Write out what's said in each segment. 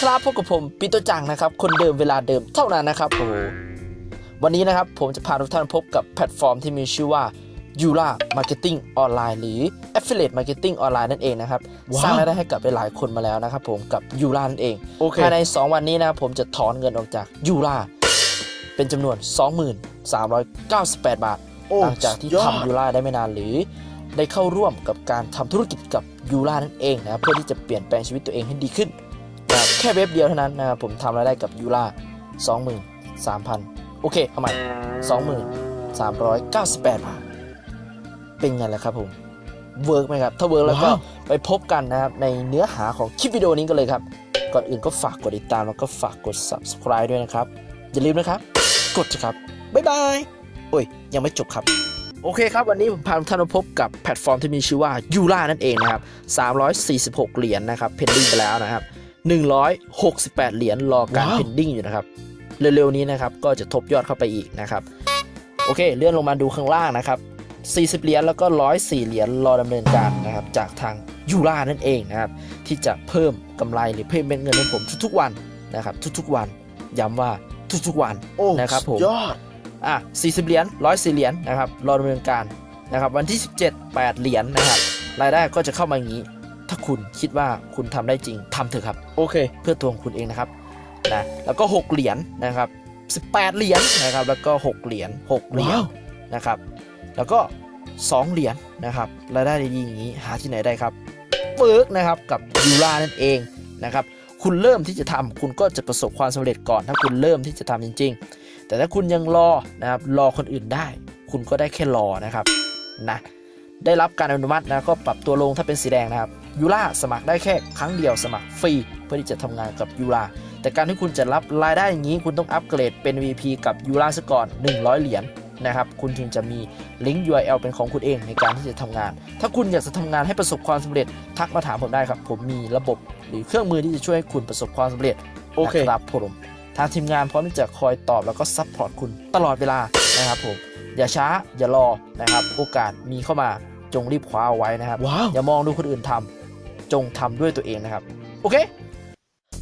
ครับพบกับผมปีโตจังนะครับ คนเดิมเวลาเดิมเท่านั้นนะครับโอ้โหวันนี้นะครับผมจะพาทุกท่านพบกับแพลตฟอร์มที่มีชื่อว่า u l a Marketing Online หรือ Affiliate Marketing Online นั่นเองนะครับว้าวสร้างรายได้ให้กับหลายๆคนมาแล้วนะครับผมกับ u l a นั่นเองโอเคภายใน 2 วันนี้นะครับผมจะถอนเงินออกจาก u l a เป็นจำนวน 2398 บาทโอ้หลังจากที่สุดยอดทำยูราได้ไม่นานหรือ ได้เข้าร่วมกับการทำธุรกิจกับยูรานั่นเองนะครับเพื่อที่จะเปลี่ยนแปลงชีวิตตัวเองให้ดีขึ้น นะครับแค่เว็บเดียวเท่านั้นนะครับผมทำรายได้กับยูรา23,000 โอเคเอาใหม่23,398 บาท เป็นไงล่ะครับผม เวิร์กไหมครับ ถ้าเวิร์กแล้วก็ว้าวไปพบกันนะครับ ในเนื้อหาของคลิปวิดีโอนี้กันเลยครับ ก่อนอื่นก็ฝากกดติดตามแล้วก็ฝากกด subscribe ด้วยนะครับ อย่าลืมนะครับ กดนะครับ บ๊ายบายโอ้ย ยังไม่จบครับโอเคครับ วันนี้ผมพาทุกท่านมาพบกับแพลตฟอร์มที่มีชื่อว่ายูล่านั่นเองนะครับ 346 เหรียญนะครับ เพนดิ้งไปแล้วนะครับ 168 เหรียญรอการว้าวเพนดิ้งอยู่นะครับ เร็วๆนี้นะครับก็จะทบยอดเข้าไปอีกนะครับโอเค เลื่อนลงมาดูข้างล่างนะครับ40 เหรียญแล้วก็ 104 เหรียญรอดำเนินการนะครับจากทางยูล่านั่นเองนะครับที่จะเพิ่มกำไรหรือเพิ่มเม็ดเงินให้ผมทุกๆวันนะครับทุกๆวันย้ำว่าทุกๆวันโอ้นะครับผมสุดยอดอะ40 เหรียญ104 เหรียญนะครับรอดำเนินการนะครับวันที่ 17 8 เหรียญนะครับรายได้ก็จะเข้ามาอย่างนี้ ถ้าคุณคิดว่าคุณทำได้จริงทำเถอะครับ โอเค เพื่อตัวของคุณเองนะครับนะแล้วก็ 6 เหรียญนะครับ18 เหรียญนะครับ แล้วก็ 6 เหรียญ6เหรียญว้าวนะครับ แล้วก็ 2 เหรียญนะครับรายได้ดีๆอย่างนี้หาที่ไหนได้ครับเวิร์กนะครับกับยูรานั่นเองนะครับคุณเริ่มที่จะทำคุณก็จะประสบความสำเร็จก่อน ถ้าคุณเริ่มที่จะทำจริง ๆ แต่ถ้าคุณยังรอนะครับรอคนอื่นได้ คุณก็ได้แค่รอนะครับนะ ได้รับการอนุมัตินะก็ปรับตัวลงถ้าเป็นสีแดงนะครับยูราสมัครได้แค่ครั้งเดียวสมัครฟรีเพื่อที่จะทำงานกับยูราแต่การที่คุณจะรับรายได้อย่างนี้ คุณต้องอัปเกรดเป็น VP กับยูราซะก่อน 100 เหรียญนะครับคุณถึงจะมีลิงก์ URL เป็นของคุณเองในการที่จะทำงาน ถ้าคุณอยากจะทำงานให้ประสบความสำเร็จ ทักมาถามผมได้ครับ ผมมีระบบหรือเครื่องมือที่จะช่วยให้คุณประสบความสำเร็จโอเคครับผมทางทีมงานพร้อมที่จะคอยตอบแล้วก็ซัพพอร์ตคุณตลอดเวลา นะครับผมอย่าช้าอย่ารอนะครับ โอกาสมีเข้ามาจงรีบคว้าเอาไว้นะครับว้าวอย่ามองดูคนอื่นทำจงทำด้วยตัวเองนะครับ โอเค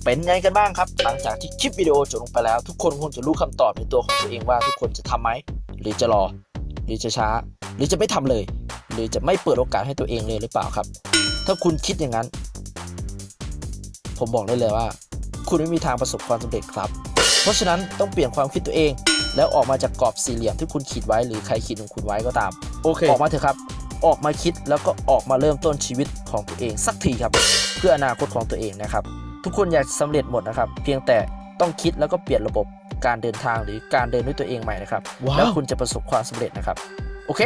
เป็นไงกันบ้างครับ หลังจากที่คลิปวิดีโอจบลงไปแล้ว ทุกคนคงจะรู้คำตอบในตัวของตัวเองว่าทุกคนจะทำไหมหรือจะรอ หรือจะช้า หรือจะไม่ทำเลย หรือจะไม่เปิดโอกาสให้ตัวเองเลยหรือเปล่าครับ ถ้าคุณคิดอย่างนั้น ผมบอกได้เลยว่า คุณไม่มีทางประสบความสำเร็จครับ เพราะฉะนั้นต้องเปลี่ยนความคิดตัวเอง แล้วออกมาจากกรอบสี่เหลี่ยมที่คุณขีดไว้หรือใครขีดของคุณไว้ก็ตาม โอเค ออกมาเถอะครับ ออกมาคิดแล้วก็ออกมาเริ่มต้นชีวิตของตัวเองสักทีครับ เพื่ออนาคตของตัวเองนะครับ ทุกคนอยากสำเร็จหมดนะครับ เพียงแต่ต้องคิดแล้วก็เปลี่ยนระบบการเดินทางหรือการเดินด้วยตัวเองใหม่นะครับว้าวแล้วคุณจะประสบความสำเร็จนะครับ โอเค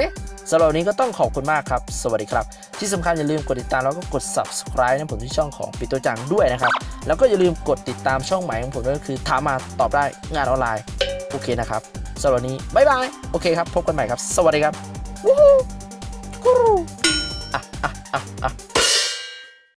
สำหรับวันนี้ก็ต้องขอบคุณมากครับ สวัสดีครับ ที่สำคัญอย่าลืมกดติดตามแล้วก็กด subscribe นะผมที่ช่องของปิโตจังด้วยนะครับ แล้วก็อย่าลืมกดติดตามช่องใหม่ของผมด้วยก็คือถามมาตอบได้งานออนไลน์ โอเคนะครับสำหรับวันนี้บ๊ายบาย โอเคครับ พบกันใหม่ครับ สวัสดีครับ วู้ฮู้กูรู